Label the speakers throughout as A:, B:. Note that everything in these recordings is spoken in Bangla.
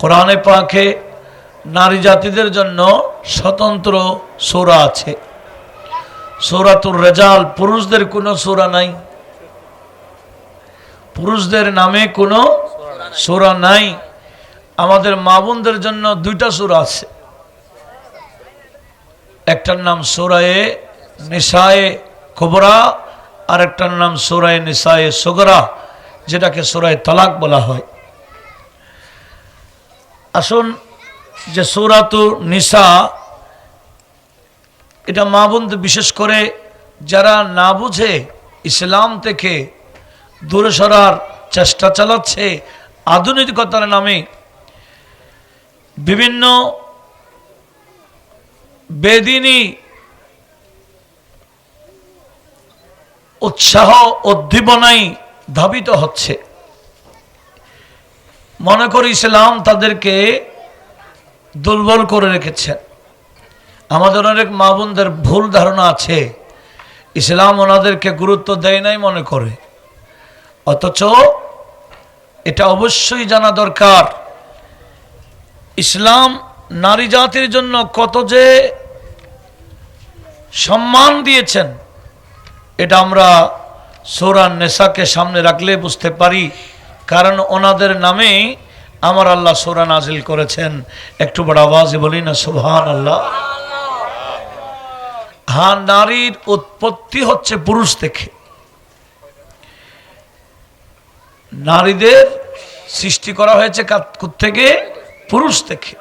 A: কোরআনে পাকে নারী জাতিদের জন্য স্বতন্ত্র সূরা আছে। সূরাতুর রেজাল, পুরুষদের কোনো সূরা নাই। পুরুষদের নামে কোনো সূরা নাই। আমাদের মা বোনদের জন্য দুইটা সূরা আছে। একটার নাম সোরায়ে নিসায়ে কুবরা আর একটার নাম সোরায়ে নিসায়ে সোগরা, যেটাকে সূরায়ে তালাক বলা হয়। আসুন যে সৌরাতু নিসা, এটা মা বোনদের বিশেষ করে যারা না বুঝে ইসলাম থেকে দূরে সরার চেষ্টা চালাচ্ছে আধুনিকতার নামে বিভিন্ন বেদিনী উৎসাহ উদ্দীপনায় ধাবিত হচ্ছে। মনে করি ইসলাম তাদেরকে দুর্বল করে রেখেছেন। আমাদের অনেক মা বোনদের ভুল ধারণা আছে। ইসলাম ওনাদেরকে গুরুত্ব দেয় নাই মনে করে। অথচ এটা অবশ্যই জানা দরকার। ইসলাম নারী জাতির জন্য কত যে সম্মান দিয়েছেন, এটা আমরা সৌরান নেশাকে সামনে রাখলে বুঝতে পারি। কারণ ওনাদের নামে আমার আল্লাহ সোরা নাজিল করেছেন। একটু বড় আওয়াজে বলি না সুবহান আল্লাহ হ্যাঁ নারীর উৎপত্তি হচ্ছে পুরুষ থেকে। নারীদের সৃষ্টি করা হয়েছে থেকে পুরুষ থেকে।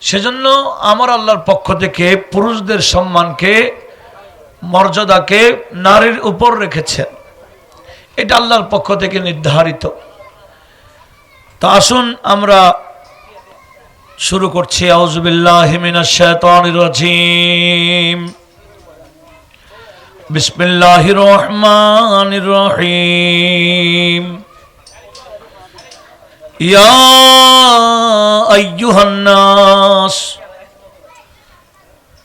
A: সেজন্য আমার আল্লাহর পক্ষ থেকে পুরুষদের সম্মানকে, মর্যাদাকে নারীর উপর রেখেছেন। এটা আল্লাহর পক্ষ থেকে নির্ধারিত। তা আসুন আমরা শুরু করছি। আউজবিল্লাহিমিনাশাইতানির বিসমিল্লাহির রহমানির রহিম। ইয়া আইয়ুহান নাস।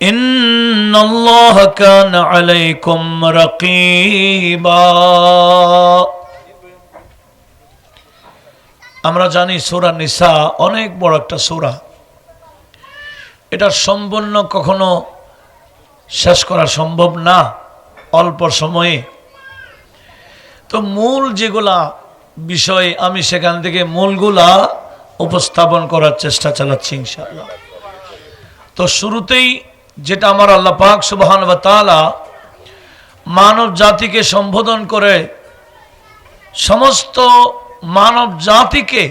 A: إن الله كان عليكم رقيبا আমরা জানি সূরা নিসা অনেক বড় একটা সূরা এটা সম্পূর্ণ কখনো শেষ করা সম্ভব না অল্প সময়ে তো মূল যেগুলা বিষয় আমি সেখান থেকে মূলগুলা উপস্থাপন করার চেষ্টা চালাচ্ছি ইনশাআল্লাহ তো শুরুতেই যেটা আমার আল্লাহ পাক সুবহান বা তালা মানব জাতিকে সম্বোধন করে সমস্ত মানব জাতিকে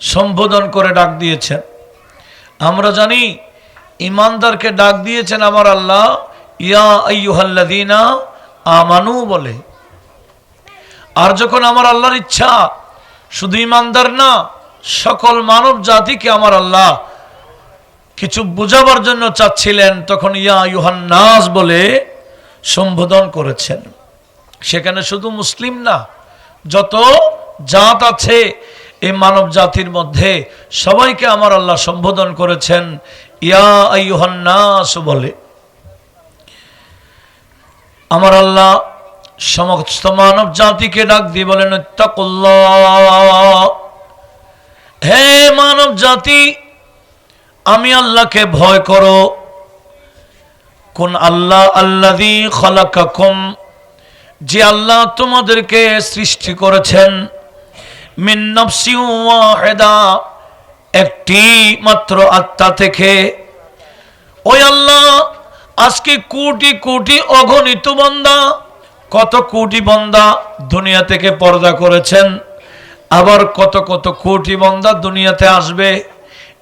A: সম্বোধন করে ডাক দিয়েছেন। আমরা জানি ইমানদারকে ডাক দিয়েছেন আমার আল্লাহ, ইয়া আইয়ুহাল্লাদিনা আমানু বলে। আর যখন আমার আল্লাহর ইচ্ছা শুধু ইমানদার না, সকল মানব জাতিকে আমার আল্লাহ কিছু বুঝাবার জন্য চাচ্ছিলেন, তখন ইয়া ইউহান্নাস বলে সম্বোধন করেছেন। সেখানে শুধু মুসলিম না, যত জাত আছে এই মানব জাতির মধ্যে সবাইকে আমার আল্লাহ সম্বোধন করেছেন, ইয়া আইহান্নাস বলে। আমার আল্লাহ সমস্ত মানব জাতিকে ডাক দিয়ে বলেন হে মানব জাতি আমি আল্লাহকে ভয় করো। কোন আল্লাহ আল্লাদি খলাকাকুম, যে আল্লাহ তোমাদেরকে সৃষ্টি করেছেন। একটি মাত্র আত্মা থেকে। ওই আল্লাহ, আজকে কোটি কোটি অগণিত বন্দা, কত কোটি বন্দা দুনিয়া থেকে পর্দা করেছেন। আবার কত কত কোটি বন্দা দুনিয়াতে আসবে।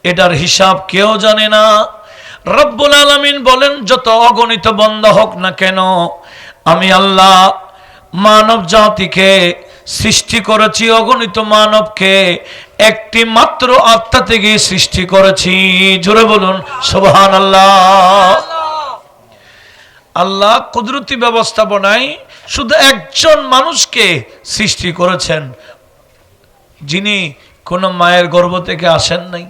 A: এটার হিসাব কেউ জানে না। রব্বুল আলমিন বলেন, যত অগণিত বন্ধ হোক না কেন, আমি আল্লাহ মানব জাতিকে সৃষ্টি করেছি, অগণিত মানবকে একটি মাত্র আত্মা থেকে সৃষ্টি করেছি। জোরে বলুন সোহান আল্লাহ আল্লাহ কুদরতি ব্যবস্থাপনায় শুধু একজন মানুষকে সৃষ্টি করেছেন, যিনি কোনো মায়ের গর্ভ থেকে আসেন নাই।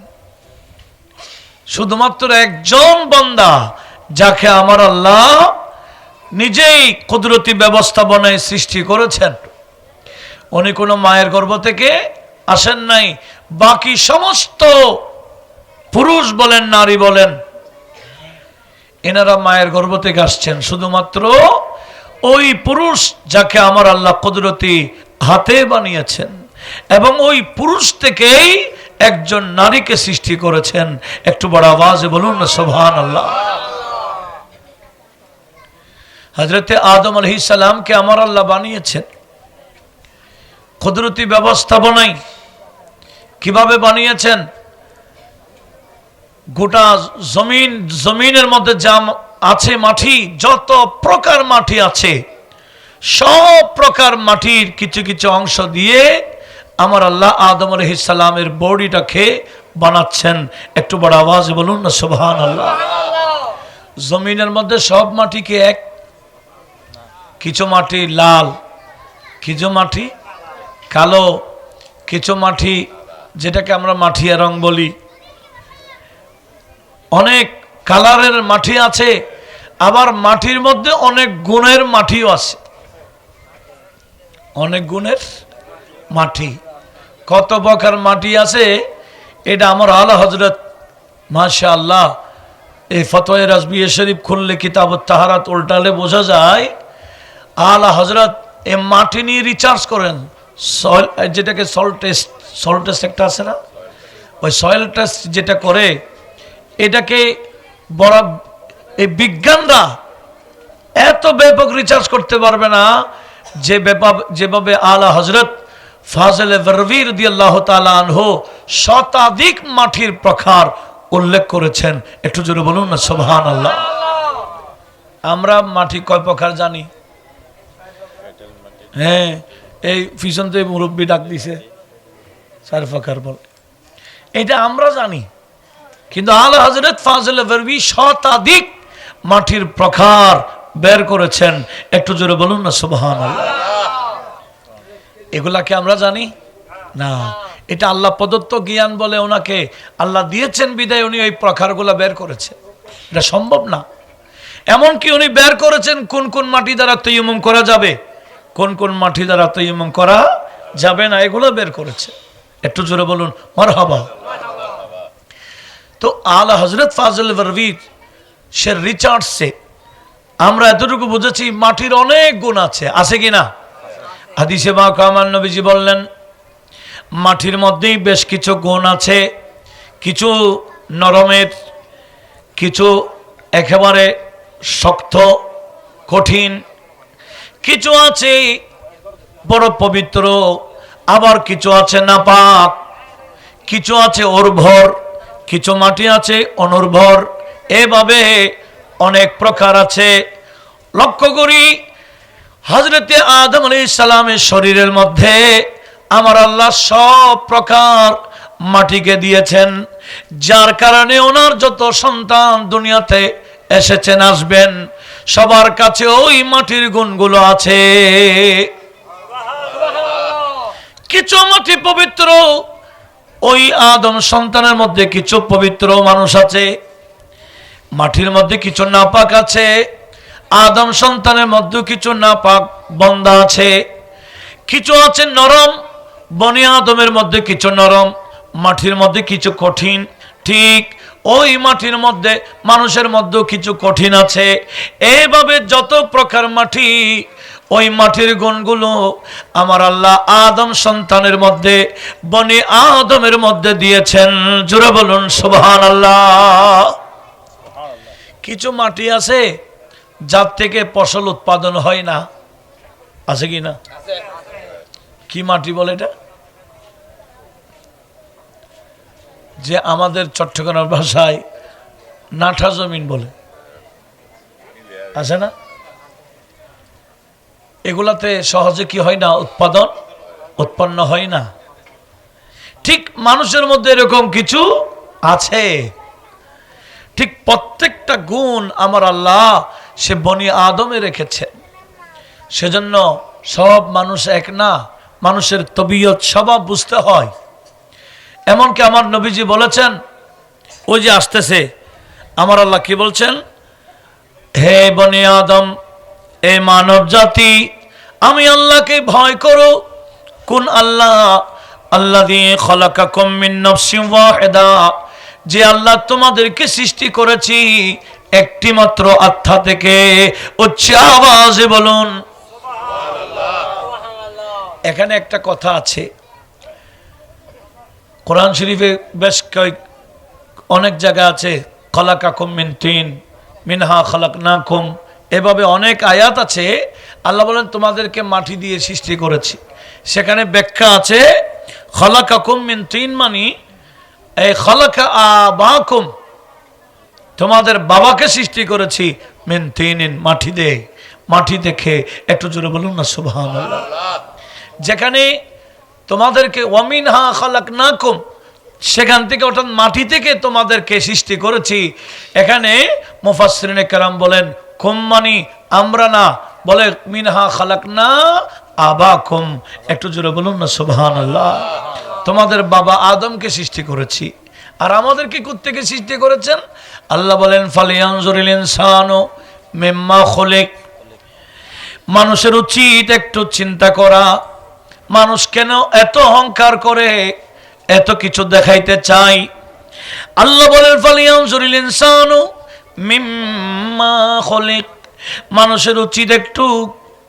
A: শুধুমাত্র একজন বন্দা যাকে আমার আল্লাহ নিজেই কুদরতি ব্যবস্থাপনায় সৃষ্টি করেছেন। উনি কোনো মায়ের গর্ভ থেকে আসেন নাই, বাকি সমস্ত পুরুষ বলেন, নারী বলেন, এনারা মায়ের গর্ভ থেকে আসছেন। শুধুমাত্র ওই পুরুষ যাকে আমার আল্লাহ কুদরতি হাতে বানিয়েছেন এবং ওই পুরুষ থেকেই একজন নারীকে সৃষ্টি করেছেন। একটু বড় আওয়াজে বলুন না সোভান আল্লাহ হজরতে আদম আলহি সালামকে আমার আল্লাহ বানিয়েছেন। কুদরতি ব্যবস্থাপনায় কীভাবে বানিয়েছেন? গোটা জমিন, জমিনের মধ্যে যা আছে মাটি, যত প্রকার মাটি আছে, সব প্রকার মাটির কিছু কিছু অংশ দিয়ে আমার আল্লাহ আদম সালামের বডিটাকে বানাচ্ছেন। একটু বড় আওয়াজ বলুন না সোভান আল্লাহ জমিনের মধ্যে সব মাটিকে এক? কিছু মাটি লাল, কিছু মাটি কালো, কিছু মাটি যেটাকে আমরা মাঠিয়া রং বলি। অনেক কালারের মাটি আছে, আবার মাটির মধ্যে অনেক গুণের মাটিও আছে। অনেক গুণের মাটি। কত প্রকার মাটি আছে, এটা আমার আলা হজরত মাশা আল্লাহ এই ফতোয় রাজবিয়ে শরীফ খুললে কিতাব তাহারাত উল্টালে বোঝা যায়, আলা হজরত এ মাটি নিয়ে রিচার্জ করেন। সয়েল যেটাকে সল্ট টেস্ট সল্ট টেস্ট একটা আছে না? ওই সয়েল টেস্ট যেটা করে, এটাকে বড়, এই বিজ্ঞানরা এত ব্যাপক রিচার্জ করতে পারবে না, যে ব্যাপার যেভাবে আলা হজরত ফাজলে বরবির দিয়াল্লাহ তালা আনহু শতাধিক মাটির প্রকার উল্লেখ করেছেন। একটু জোরে বলুন না সোহান আল্লাহ আমরা মাটি কয় প্রকার জানি? হ্যাঁ এই পিছন থেকে মুরব্বী ডাক দিছে, চার প্রকার বলে। এটা আমরা জানি, কিন্তু আল হজরত ফাজল বরবি শতাধিক মাটির প্রকার বের করেছেন। একটু জোরে বলুন না সুবহান এগুলাকে আমরা জানি? না। এটা আল্লাহ প্রদত্ত জ্ঞান বলে ওনাকে আল্লাহ দিয়েছেন বিদায়, উনি ওই প্রকারগুলো বের করেছে। এটা সম্ভব না। এমনকি উনি বের করেছেন কোন কোন মাটি দ্বারা তৈমম করা যাবে, কোন কোন মাটি দ্বারা তৈমম করা যাবে না, এগুলো বের করেছে। একটু জোরে বলুন, মরহাবা। তো আলা হজরত ফাজল বরবির সে রিচার্ডসে, আমরা এতটুকু বুঝেছি মাটির অনেক গুণ আছে। আছে কি না? হাদিসে মা কামান নবীজি বললেন, মাটির মধ্যেই বেশ কিছু গুণ আছে, কিছু নরমের, কিছু একেবারে শক্ত, কঠিন, কিছু আছে বড় পবিত্র, আবার কিছু আছে নাপাক, কিছু আছে উর্বর, কিছু মাটি আছে অনুর্বর, এভাবে অনেক প্রকার আছে। লক্ষ্য করি হজরতে আদম আলী সালামের শরীরের মধ্যে আমার আল্লাহ সব প্রকার মাটিকে দিয়েছেন, যার কারণে ওনার যত সন্তান দুনিয়াতে এসেছেন, আসবেন, সবার কাছে ওই মাটির গুণগুলো আছে। কিছু মাটি পবিত্র, ওই আদম সন্তানের মধ্যে কিছু পবিত্র মানুষ আছে, মাটির মধ্যে কিছু নাপাক আছে আদম সন্তানের মধ্যে কিছু না পাক বন্দা আছে, কিছু আছে নরম, বনি আদমের মধ্যে কিছু নরম, মাটির মধ্যে কিছু কঠিন। ঠিক ওই মাটির মধ্যে মানুষের মধ্যেও কিছু কঠিন আছে। এইভাবে যত প্রকার মাটি, ওই মাটির গুণগুলো আমার আল্লাহ আদম সন্তানের মধ্যে, বনি আদমের মধ্যে দিয়েছেন। জুড়ে বলুন সুবহান আল্লাহ কিছু মাটি আছে যার থেকে ফসল উৎপাদন হয় না। আছে কি না? কি মাটি বলে এটা? যে আমাদের চট্টগ্রাম ভাষায় নাঠা জমিন বলে। আছে না? এগুলাতে সহজে কি হয় না? উৎপাদন উৎপন্ন হয় না। ঠিক মানুষের মধ্যে এরকম কিছু আছে। ঠিক প্রত্যেকটা গুণ আমার আল্লাহ সে বনি আদমে রেখেছে। সেজন্য সব মানুষ এক না, মানুষের তবিয়ত স্বভাব বুঝতে হয়। এমনকি আমার নবীজি বলেছেন, ওই যে আসতেছে, আমার আল্লাহ কি বলছেন? হে বনি আদম, এ মানব জাতি আমি আল্লাহকে ভয় করো। কোন আল্লাহ আল্লাহ দিয়ে খলাকা কম্মিন যে আল্লাহ তোমাদেরকে সৃষ্টি করেছি একটি মাত্র আত্মা থেকে উচ্চ আওয়াজে বলুন। এখানে একটা কথা আছে। কোরআন শরীফে বেশ কয়েক, অনেক জায়গা আছে। খলাকা কুম মিন তিন, মিনহা খলাক না কুম এভাবে অনেক আয়াত আছে। আল্লাহ বলেন, তোমাদেরকে মাটি দিয়ে সৃষ্টি করেছি। সেখানে ব্যাখ্যা আছে খলাকা কুম মিন তিন মানি, এই খলাকা আবাকুম। তোমাদের বাবাকে সৃষ্টি করেছি মিন তিন মাটি দে মাটি দেখে। একটু জোরে বলুন না সুবহান যেখানে তোমাদেরকে অমিন হা খালাক না কম সেখান থেকে অর্থাৎ মাটি থেকে তোমাদেরকে সৃষ্টি করেছি। এখানে মুফাসরিনে কারাম বলেন কুম মানি আমরা না বলে, মিনহা খালাক না আবা কুম একটু জোরে বলুন না সুবহান আল্লাহ তোমাদের বাবা আদমকে সৃষ্টি করেছি। আর আমাদেরকে থেকে সৃষ্টি করেছেন? আল্লাহ বলেন ফালিয়ানজুরিল মানুষের উচিত একটু চিন্তা করা। মানুষ কেন এত অহংকার করে? এত কিছু দেখাইতে চাই। আল্লাহ বলেন ফালিয়াম জরিল ইনসানু মিম্মা মানুষের উচিত একটু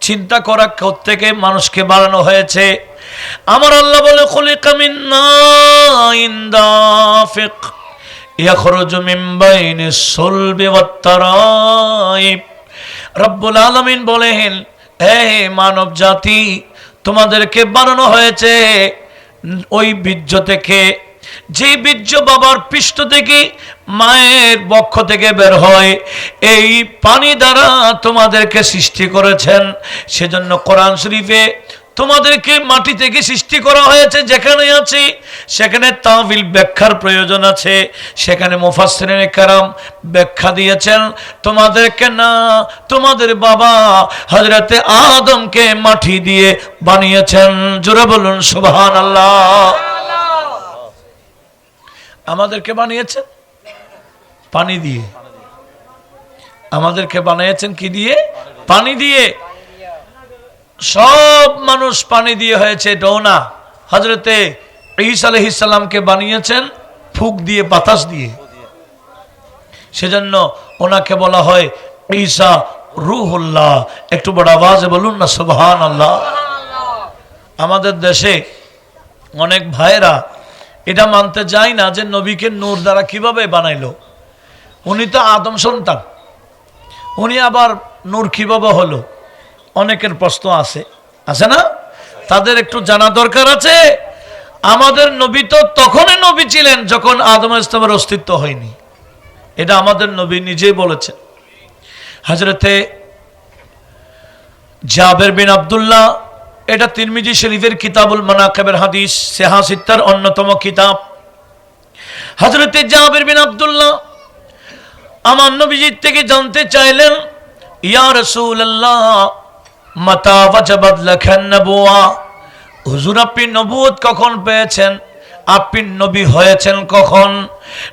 A: চিন্তা করা থেকে মানুষকে বাড়ানো হয়েছে। আমার আল্লাহ বলে, খলিকা মিন্না ইন্দাফিক ইয়াখরুজু মিন বাইনিস সুলবি রব্বুল আলামিন বলেন হে মানব জাতি, তোমাদেরকে বানানো হয়েছে ওই বীর্য থেকে। যে বীর্য বাবার পৃষ্ঠ থেকে, মায়ের বক্ষ থেকে বের হয়। এই পানি দ্বারা তোমাদেরকে সৃষ্টি করেছেন। সেজন্য কোরআন শরীফে তোমাদেরকে মাটি থেকে সৃষ্টি করা হয়েছে যেখানে আছে, সেখানে তাবিল ব্যাখ্যার প্রয়োজন আছে। সেখানে মুফাসরিনে কারাম ব্যাখ্যা দিয়েছেন, তোমাদেরকে না, তোমাদের বাবা হজরতে আদমকে মাটি দিয়ে বানিয়েছেন। জোরে বলুন সুবহান আল্লাহ আমাদেরকে বানিয়েছেন? পানি দিয়ে। আমাদেরকে বানিয়েছেন কি দিয়ে? পানি দিয়ে। সব মানুষ পানি দিয়ে হয়েছে ডোনা। হজরতে ঈসা আলহিসাল্লামকে বানিয়েছেন ফুক দিয়ে, বাতাস দিয়ে। সেজন্য ওনাকে বলা হয় ঈসা রুহুল্লাহ। একটু বড় আওয়াজে বলুন না সুবহান আল্লাহ আমাদের দেশে অনেক ভাইরা এটা মানতে যায় না যে নবীকে নূর দ্বারা কীভাবে বানাইলো। উনি তো আদম সন্তান। উনি আবার নূর কীভাবে হলো? অনেকের প্রশ্ন আছে। আছে না? তাদের একটু জানা দরকার আছে। আমাদের নবী তো তখনই নবী ছিলেন যখন আদম ইসলামের অস্তিত্ব হয়নি। এটা আমাদের নবী নিজেই বলেছেন। হাজরতে জাবের বিন আবদুল্লাহ, এটা তিরমিজি শরীফের কিতাবুল মানাকেবের হাদিস সেহাসিত্তার অন্যতম কিতাব। হজরতে জাবের বিন আবদুল্লাহ, আমার নবীজির থেকে জানতে চাইলেন, ইয়া রসুল্লাহ মাতা ওয়াজাবাদ লেখেন নবুয়া। হুজুর, আপনি নবুয়ত কখন পেয়েছেন? আপনি নবী হয়েছেন কখন?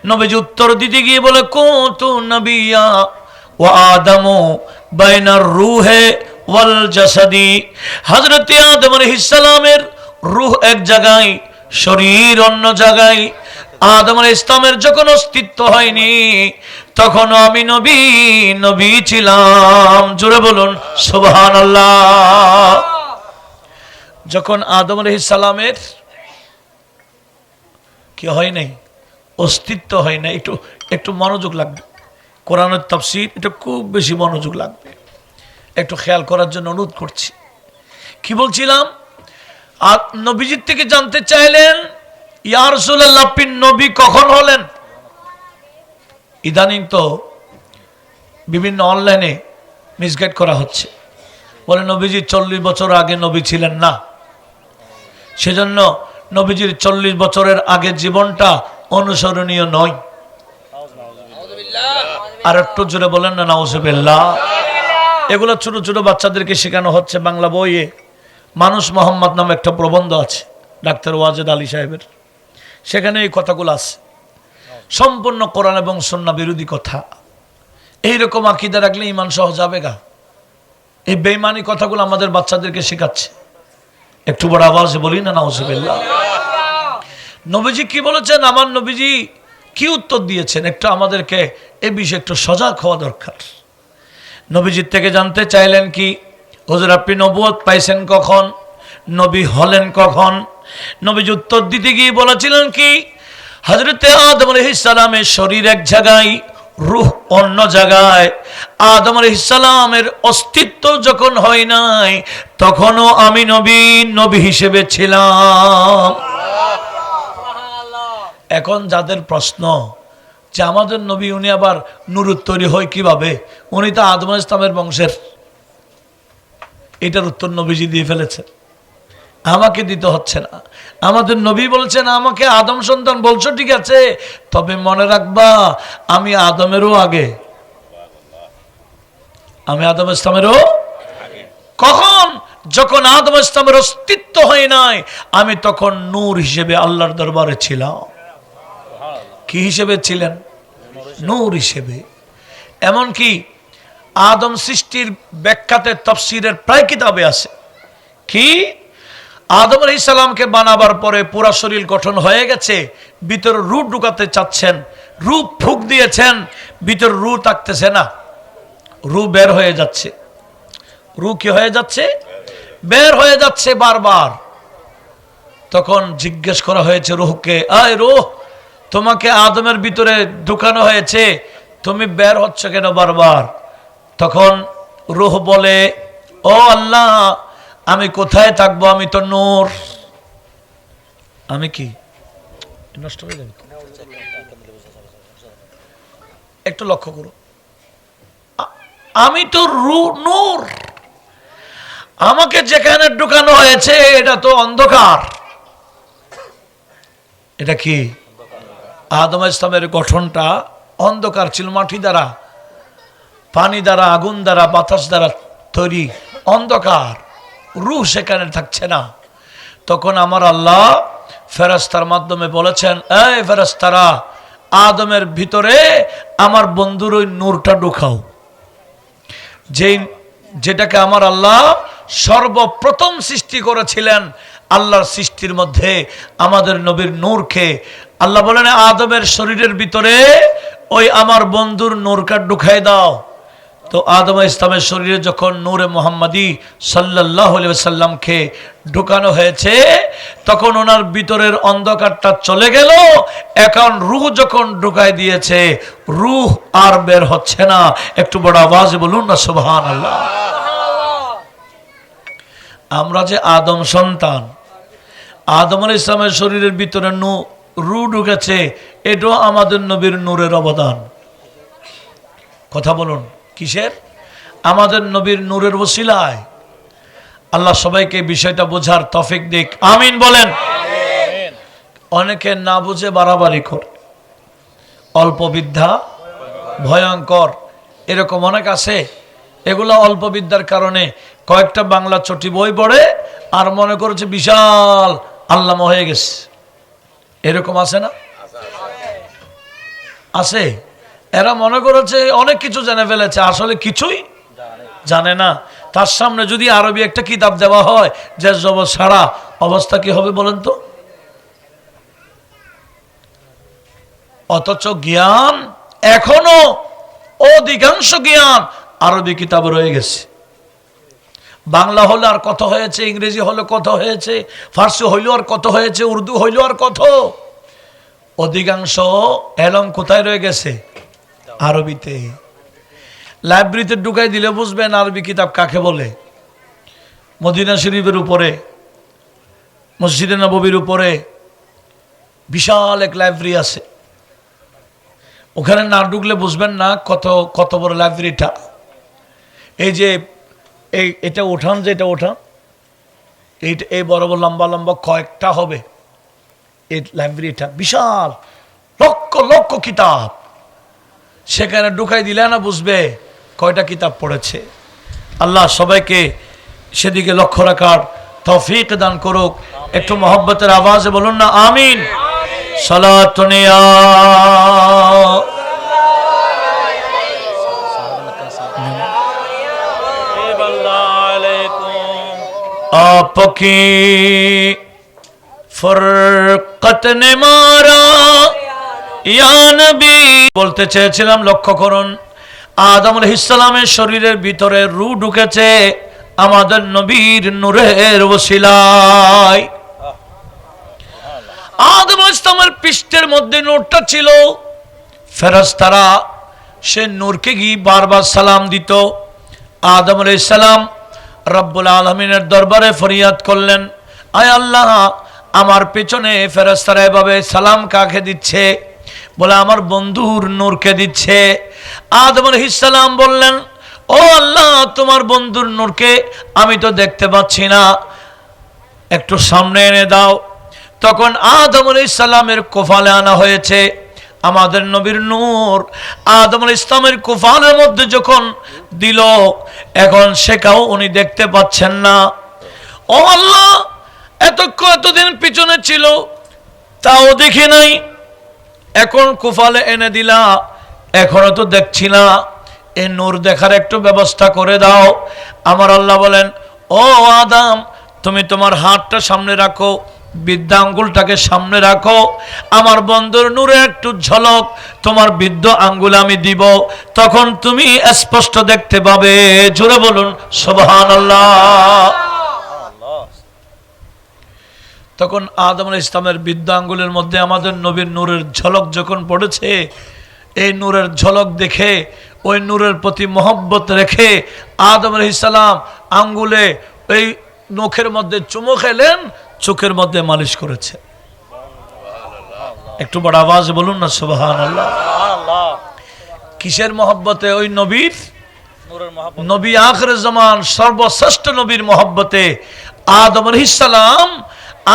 A: নবীজি উত্তর দিতে গিয়ে বলে কুতু নবিয়া ও আদমু বাইনার রুহে ওয়াল জাসাদি। হযরত আদম আলাইহিস সালামের রূহ এক জায়গায়, শরীর অন্য জায়গায়। আদম ইসলামের যখন অস্তিত্ব হয়নি তখন আমি নবী নবী ছিলাম। জোরে বলুন, সুবহানাল্লাহ। যখন আদম সালামের কি হয় নাই? অস্তিত্ব হয় না একটু একটু মনোযোগ লাগবে। কোরআনের তফসির, এটা খুব বেশি মনোযোগ লাগবে। একটু খেয়াল করার জন্য অনুরোধ করছি। কি বলছিলাম? আর নবীজির থেকে জানতে চাইলেন ইয়ার আপনি নবী কখন হলেন? ইদানিং তো বিভিন্ন অনলাইনে মিসগাইড করা হচ্ছে। বলে, নবীজি চল্লিশ বছর আগে নবী ছিলেন না। সেজন্য নবীজির চল্লিশ বছরের আগের জীবনটা অনুসরণীয় নয়। আর একটু জোরে বলেন না, নাউজুবিল্লাহ। এগুলো ছোট ছোট বাচ্চাদেরকে শেখানো হচ্ছে বাংলা বইয়ে। মানুষ মোহাম্মদ নামে একটা প্রবন্ধ আছে, ডাক্তার ওয়াজেদ আলী সাহেবের। সেখানে এই কথাগুলো আছে। সম্পূর্ণ কোরআন এবং সন্না বিরোধী কথা। এইরকম আকিদা রাখলে ইমান সহ যাবে গা। এই বেইমানি কথাগুলো আমাদের বাচ্চাদেরকে শেখাচ্ছে। একটু বড় আওয়াজে বলি না নাউজুবিল্লাহ নবীজি কি বলেছেন? আমার নবীজি কি উত্তর দিয়েছেন? একটু আমাদেরকে এ বিষয়ে একটু সজাগ হওয়া দরকার। নবীজির থেকে জানতে চাইলেন কি হুজুর আপনি নবুয়ত পাইছেন কখন? নবী হলেন কখন? নবীজি উত্তর দিতে গিয়ে বলেছিলেন কি হজরতে আদম আলহিসালামের শরীর এক জায়গায় রুহ অন্য জায়গায়। আদম আলহিসালামের অস্তিত্ব যখন হয় নাই তখনও আমি নবী নবী হিসেবে ছিলাম। এখন যাদের প্রশ্ন যে আমাদের নবী উনি আবার নুরুত তৈরি হয় কীভাবে? উনি তো আদম ইসলামের বংশের। এটার উত্তর নবীজি দিয়ে ফেলেছে আমাকে দিতে হচ্ছে না। আমাদের নবী বলছেন, আমাকে আদম সন্তান বলছো, ঠিক আছে, তবে মনে রাখবা, আমি আদমেরও আগে। আমি আদম ইসলামেরও কখন? যখন আদম ইসলামের অস্তিত্ব হয় নাই, আমি তখন নূর হিসেবে আল্লাহর দরবারে ছিলাম। কি হিসেবে ছিলেন? নূর হিসেবে। এমনকি আদম সৃষ্টির ব্যাখ্যাতে, তফসিরের প্রায় কিতাবে আছে। কি? আদম আলি সালামকে বানাবার পরে পুরা শরীর গঠন হয়ে গেছে, ভিতরে রু ঢুকাতে চাচ্ছেন রু ফুক দিয়েছেন, ভিতর রু থাকতেছে না। রু বের হয়ে যাচ্ছে। রু কি হয়ে যাচ্ছে? বের হয়ে যাচ্ছে বারবার। তখন জিজ্ঞেস করা হয়েছে রুহকে, আয় রুহ, তোমাকে আদমের ভিতরে ঢুকানো হয়েছে, তুমি বের হচ্ছে কেন বারবার? তখন রুহ বলে, ও আল্লাহ আমি কোথায় থাকব? আমি তো নূর। আমি কি? নষ্ট হয়ে যাবে একটু লক্ষ্য করো। আমি তো রু নূর। আমাকে যেখানে ঢুকানো হয়েছে এটা তো অন্ধকার। এটা কি? আদম ইসলামের গঠনটা অন্ধকার ছিল মাটি দ্বারা পানি দ্বারা আগুন দ্বারা বাতাস দ্বারা তৈরি অন্ধকার। রুহ সেখানে থাকছে না। তখন আমার আল্লাহ ফেরাস্তার মাধ্যমে বলেছেন, এই ফেরাস্তারা আদমের ভিতরে আমার বন্ধুর ওই নূরটা ঢুকাও। যেই, যেটাকে আমার আল্লাহ সর্বপ্রথম সৃষ্টি করেছিলেন, আল্লাহর সৃষ্টির মধ্যে আমাদের নবীর নূরকে। আল্লাহ বলেন, আদমের শরীরের ভিতরে ওই আমার বন্ধুর নূরকা ঢুকাই দাও। তো আদম ইসলামের শরীরে যখন নূরে মোহাম্মদী সাল্লাহ সাল্লামকে ঢুকানো হয়েছে, তখন ওনার ভিতরের অন্ধকারটা চলে গেল। এখন রুহ যখন ঢুকাই দিয়েছে, রুহ আর বের হচ্ছে না। একটু বড় আওয়াজ বলুন না সুবহান আল্লাহ আমরা যে আদম সন্তান, আদম আল ইসলামের শরীরের ভিতরে নু রু ঢুকেছে, এটাও আমাদের নবীর নূরের অবদান। কথা বলুন। কিসের? আমাদের নবীর নূরের ওসিলায়। আল্লাহ সবাইকে বিষয়টা বোঝার তফিক দিক। আমিন বলেন। অনেকে না বুঝে বাড়াবাড়ি করে। অল্প বিদ্যা ভয়ঙ্কর এরকম অনেক আছে। এগুলো অল্প বিদ্যার কারণে কয়েকটা বাংলা চটি বই পড়ে আর মনে করেছে বিশাল আল্লামা হয়ে গেছে। এরকম আছে না? আছে? এরা মনে করেছে অনেক কিছু জেনে ফেলেছে, আসলে কিছুই জানে না। তার সামনে যদি আরবি একটা কিতাব দেওয়া হয় যে জব সারা, অবস্থা কি হবে বলেন তো? অথচ জ্ঞান এখনও অধিকাংশ জ্ঞান আরবি কিতাব রয়ে গেছে। বাংলা হলে আর কত হয়েছে, ইংরেজি হলে কত হয়েছে, ফার্সি হইলেও আর কত হয়েছে, উর্দু হইলেও আর কত? অধিকাংশ এলম কোথায় রয়ে গেছে? আরবিতে। লাইব্রেরিতে ঢুকাই দিলে বুঝবেন আরবি কিতাব কাকে বলে। মদিনা শরীফের উপরে, মসজিদে নববীর উপরে বিশাল এক লাইব্রেরি আছে। ওখানে না ঢুকলে বুঝবেন না কত কত বড় লাইব্রেরিটা। এই যে, এই এটা উঠান যে এটা ওঠান এইটা এই বড় বড় লম্বা লম্বা কয়েকটা হবে। এই লাইব্রেরিটা বিশাল, লক্ষ লক্ষ কিতাব। সেখানে ঢুকাই দিলে না বুঝবে কয়টা কিতাব পড়েছে আল্লাহ সবাইকে সেদিকে লক্ষ্য রাখার তৌফিক দান করুক একটু মহব্বতের আওয়াজে বলুন না আমিন সালাতুনিয়া आपकी फरकत ने मारा ইয়া নবী বলতে চেয়েছিলাম, লক্ষ্য করুন, আদম আলাইহিসসালামের শরীরের ভিতরে রু ঢুকেছে আমাদের নবীর নূরের ওসিলায়। আদম ইসলামের পৃষ্ঠের মধ্যে নূরটা ছিল। ফেরেশতারা সে নূরকে গিয়ে বারবার সালাম দিত। আদম আলাইহিস সালাম রব্বুল আলমিনের দরবারে ফরিয়াদ করলেন, আয় আল্লাহ, আমার পেছনে ফেরেস্তারা এভাবে সালাম কাকে দিচ্ছে? বলে, আমার বন্ধুর নূরকে দিচ্ছে। আদম সালাম বললেন, ও আল্লাহ, তোমার বন্ধুর নূরকে আমি তো দেখতে পাচ্ছি না। একটু সামনে এনে দাও। তখন আদম সালামের কোফালে আনা হয়েছে আমাদের নবীর নূর। আদম আল ইসলামের কুফানের মধ্যে যখন দিল, এখন সেটাও উনি দেখতে পাচ্ছেন না। ও আল্লাহ, এতক্ষণ এতদিন পিছনে ছিল, তাও দেখি নাই। এখন কুফালে এনে দিলা, এখনও তো দেখছি না। এ নূর দেখার একটু ব্যবস্থা করে দাও। আমার আল্লাহ বলেন, ও আদাম, তুমি তোমার হাতটা সামনে রাখো বিদ্যা আঙ্গুলটাকে সামনে রাখো। আমার বন্ধুর নূরে একটু ঝলক, তোমার বিদ্য আঙ্গুল আমি দিব। তখন তুমি স্পষ্ট দেখতে পাবে। জোরে বলুন সোবাহান আল্লাহ তখন আদম আলাইহিস ইসলামের বিদ্যা আঙ্গুলের মধ্যে আমাদের নবীর নূরের ঝলক যখন পড়েছে এই নূরের ঝলক দেখে ওই নূরের প্রতি মহব্বত রেখে আদম ইসলাম আঙ্গুলে ওই নখের মধ্যে চুমো খেলেন চোখের মধ্যে মালিশ করেছে। একটু বড় আওয়াজ বলুন না সুবাহান আল্লাহ কিসের মহব্বতে ওই নবীর? নবী আখরে জামান সর্বশ্রেষ্ঠ নবীর মহব্বতে আদম সালাম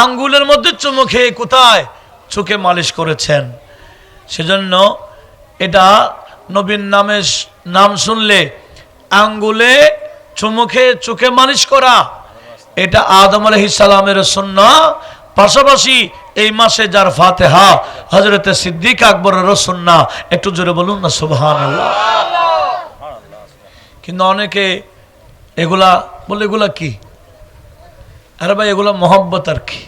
A: আঙ্গুলের মধ্যে চুমু খেয়ে কোথায়? চোখে মালিশ করেছেন। সেজন্য এটা নবীর নামে নাম শুনলে আঙ্গুলে চুমুখে চোখে মালিশ করা। এটা আদম আলহিসালামের সন্না পাশাপাশি এই মাসে যার ফাতেহা হজরতে সিদ্দিক আকবরের সন্না একটু জোরে বলুন না সুবহান কিন্তু অনেকে এগুলা বলে এগুলা কি? আরে ভাই, এগুলো মহব্বত আর কি?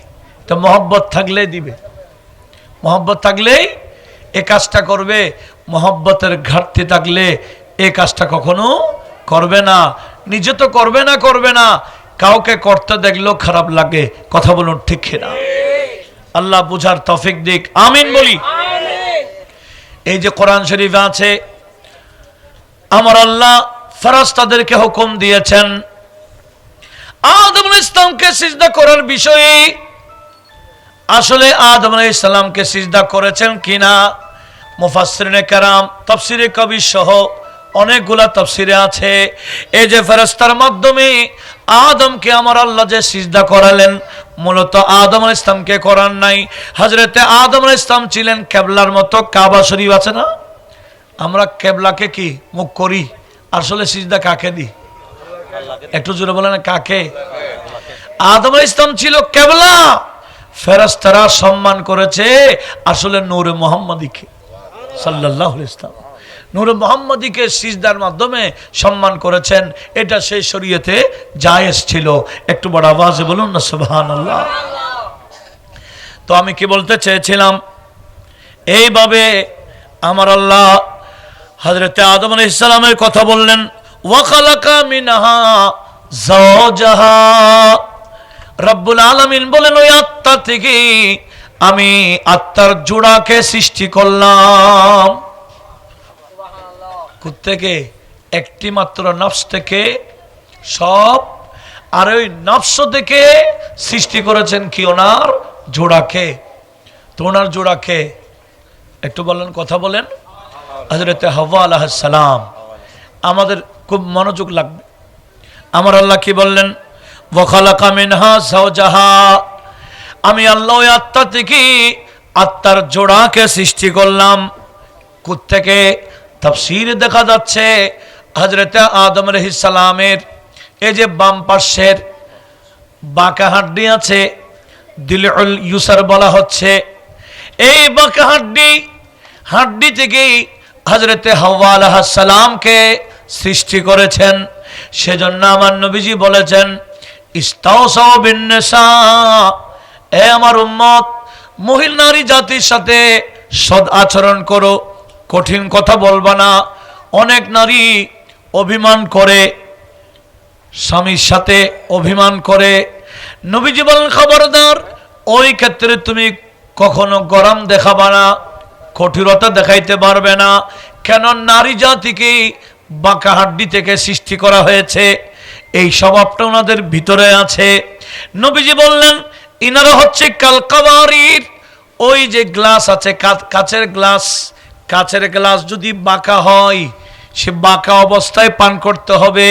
A: তো মহব্বত থাকলেই দিবে। মহব্বত থাকলেই এ কাজটা করবে। মহব্বতের ঘাটতি থাকলে এ কাজটা কখনো করবে না। নিজে তো করবে না করবে না। কাউকে করতে দেখলেও খারাপ লাগে। কথা বলুন ঠিক না আল্লাহ বুঝার তফিক দিক। আমিন বলি। এই যে কোরআন শরীফ আছে, আমার আল্লাহ ফেরাস্তাদেরকে হুকুম দিয়েছেন ইসলামকে সিজদা করার বিষয়ে আসলে আদম আলাই ইসলামকে সিজদা করেছেন কিনা? মুফাসরিনে কারাম, তফসিরে কবি সহ অনেকগুলা তফসিরে আছে। এই যে ফেরস্তার মাধ্যমে আদমকে আমার আল্লাহ যে সিজদা করালেন, মূলত আদম আল ইসলামকে করার নাই। হাজরেতে আদম আল ইসলাম ছিলেন কেবলার মতো, কাবা শরীফ আছে না? আমরা কেবলাকে কি? মুখ করি। আসলে সিজদা কাকে দিই? একটু জোরে বলেন, কাকে? আদম ইসলাম ছিল কেবলা। ফেরেশতারা সম্মান করেছে আসলে নূরে মোহাম্মদীকে আলাইহি ইসলাম নূরে মোহাম্মদীকে সিজদার মাধ্যমে সম্মান করেছেন, এটা সেই শরীয়তে জায়েজ ছিল। একটু বড় আওয়াজে বলুন না, সুবহানাল্লাহ। তো আমি কি বলতে চেয়েছিলাম? এইভাবে আমার আল্লাহ হজরতে আদম আলাইহিস সালামের কথা বললেন ওয়াখালাকা মিনহা জাওজাহা রব্বুল আলামিন বলেন, ওই আত্মা থেকে আমি আত্মার জোড়াকে সৃষ্টি করলাম। থেকে একটি মাত্র নফস থেকে সব। আর ওই নফস থেকে সৃষ্টি করেছেন কি ওনার? জোড়াকে। তো ওনার জোড়াকে একটু বলেন, কথা বলেন। হজরতে হওয়া আলাহ সালাম। আমাদের খুব মনোযোগ লাগবে। আমার আল্লাহ কি বললেন? ওখালাকা মিনহা সাওজাহা। আমি আল্লাহ আত্মা থেকে আত্মার জোড়াকে সৃষ্টি করলাম। থেকে তাফসির দেখা যাচ্ছে হজরত আদম সালামের। এই যে বাম পার্শ্বের বাঁকা হাড্ডি আছে, দিলউল ইউসার বলা হচ্ছে। এই বাঁকা হাড্ডি হাড্ডি থেকেই হজরতে হাওয়া সালামকে সৃষ্টি করেছেন। সেজন্য আমার নবীজি বলেছেন এ আমার উম্মত, মহিল নারী জাতির সাথে সদ আচরণ করো, কঠিন কথা বলবা না। অনেক নারী অভিমান করে, স্বামীর সাথে অভিমান করে। নবীজি বলেন, খবরদার, ওই ক্ষেত্রে তুমি কখনো গরম দেখাবা না কঠিনতা দেখাইতে পারবে না। কেন নারী জাতিকে বাঁকা হাড্ডি থেকে সৃষ্টি করা হয়েছে। এই স্বভাবটা ওনাদের ভিতরে আছে। নবীজি বললেন, ইনারা হচ্ছে কালকাবারির। ওই যে গ্লাস আছে কাচের গ্লাস। কাচের গ্লাস যদি বাঁকা হয়, সে বাঁকা অবস্থায় পান করতে হবে।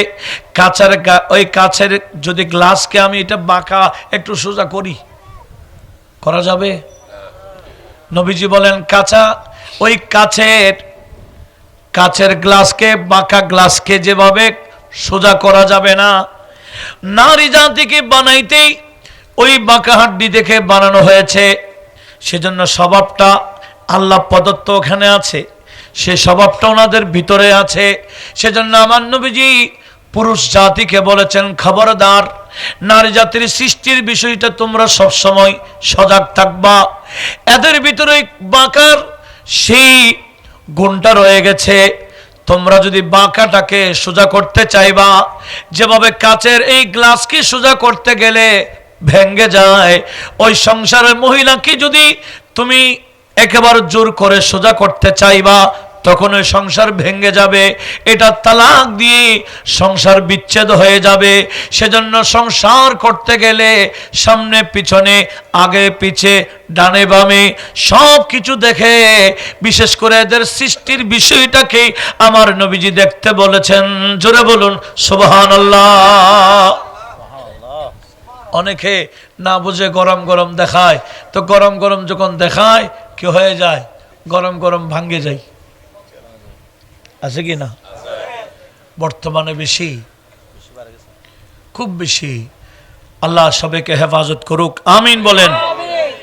A: কাচের ওই কাচের যদি গ্লাসকে আমি এটা বাঁকা, একটু সোজা করি। করা যাবে? নবীজি বলেন, কাঁচা, ওই কাচের কাচের গ্লাসকে, বাঁকা গ্লাসকে যেভাবে সোজা করা যাবে না, নারী জাতিকে বানাইতেই ওই বাঁকা হাড্ডি দেখে বানানো হয়েছে। সেজন্য স্বভাবটা আল্লাহ প্রদত্ত ওখানে আছে, সে স্বভাবটা ওনাদের ভিতরে আছে। সেজন্য আমার নবীজি পুরুষ জাতিকে বলেছেন, খবরদার, নারী জাতির সৃষ্টির বিষয়টা তোমরা সবসময় সজাগ থাকবা। এদের ভিতরে বাঁকার সেই গুণটা রয়ে গেছে। তোমরা যদি বাঁকাটাকে সোজা করতে চাইবা, যেভাবে কাচের এই গ্লাসকে সোজা করতে গেলে ভেঙ্গে যায়, ওই সংসারের মহিলাকে যদি তুমি একেবারে জোর করে সোজা করতে চাইবা তখন ওই সংসার ভেঙে যাবে। এটা তালাক দিয়ে সংসার বিচ্ছেদ হয়ে যাবে। সেজন্য সংসার করতে গেলে সামনে পিছনে, আগে পিছে, ডানে বামে সব কিছু দেখে, বিশেষ করে এদের সৃষ্টির বিষয়টাকে আমার নবীজি দেখতে বলেছেন। জোরে বলুন সুবহান অনেকে না বুঝে গরম গরম দেখায়। তো গরম গরম যখন দেখায়, কি হয়ে যায়? গরম গরম ভাঙ্গে যায়। আছে কি না? বর্তমানে বেশি। খুব বেশি। আল্লাহ সবাইকে হেফাজত করুক। আমিন বলেন।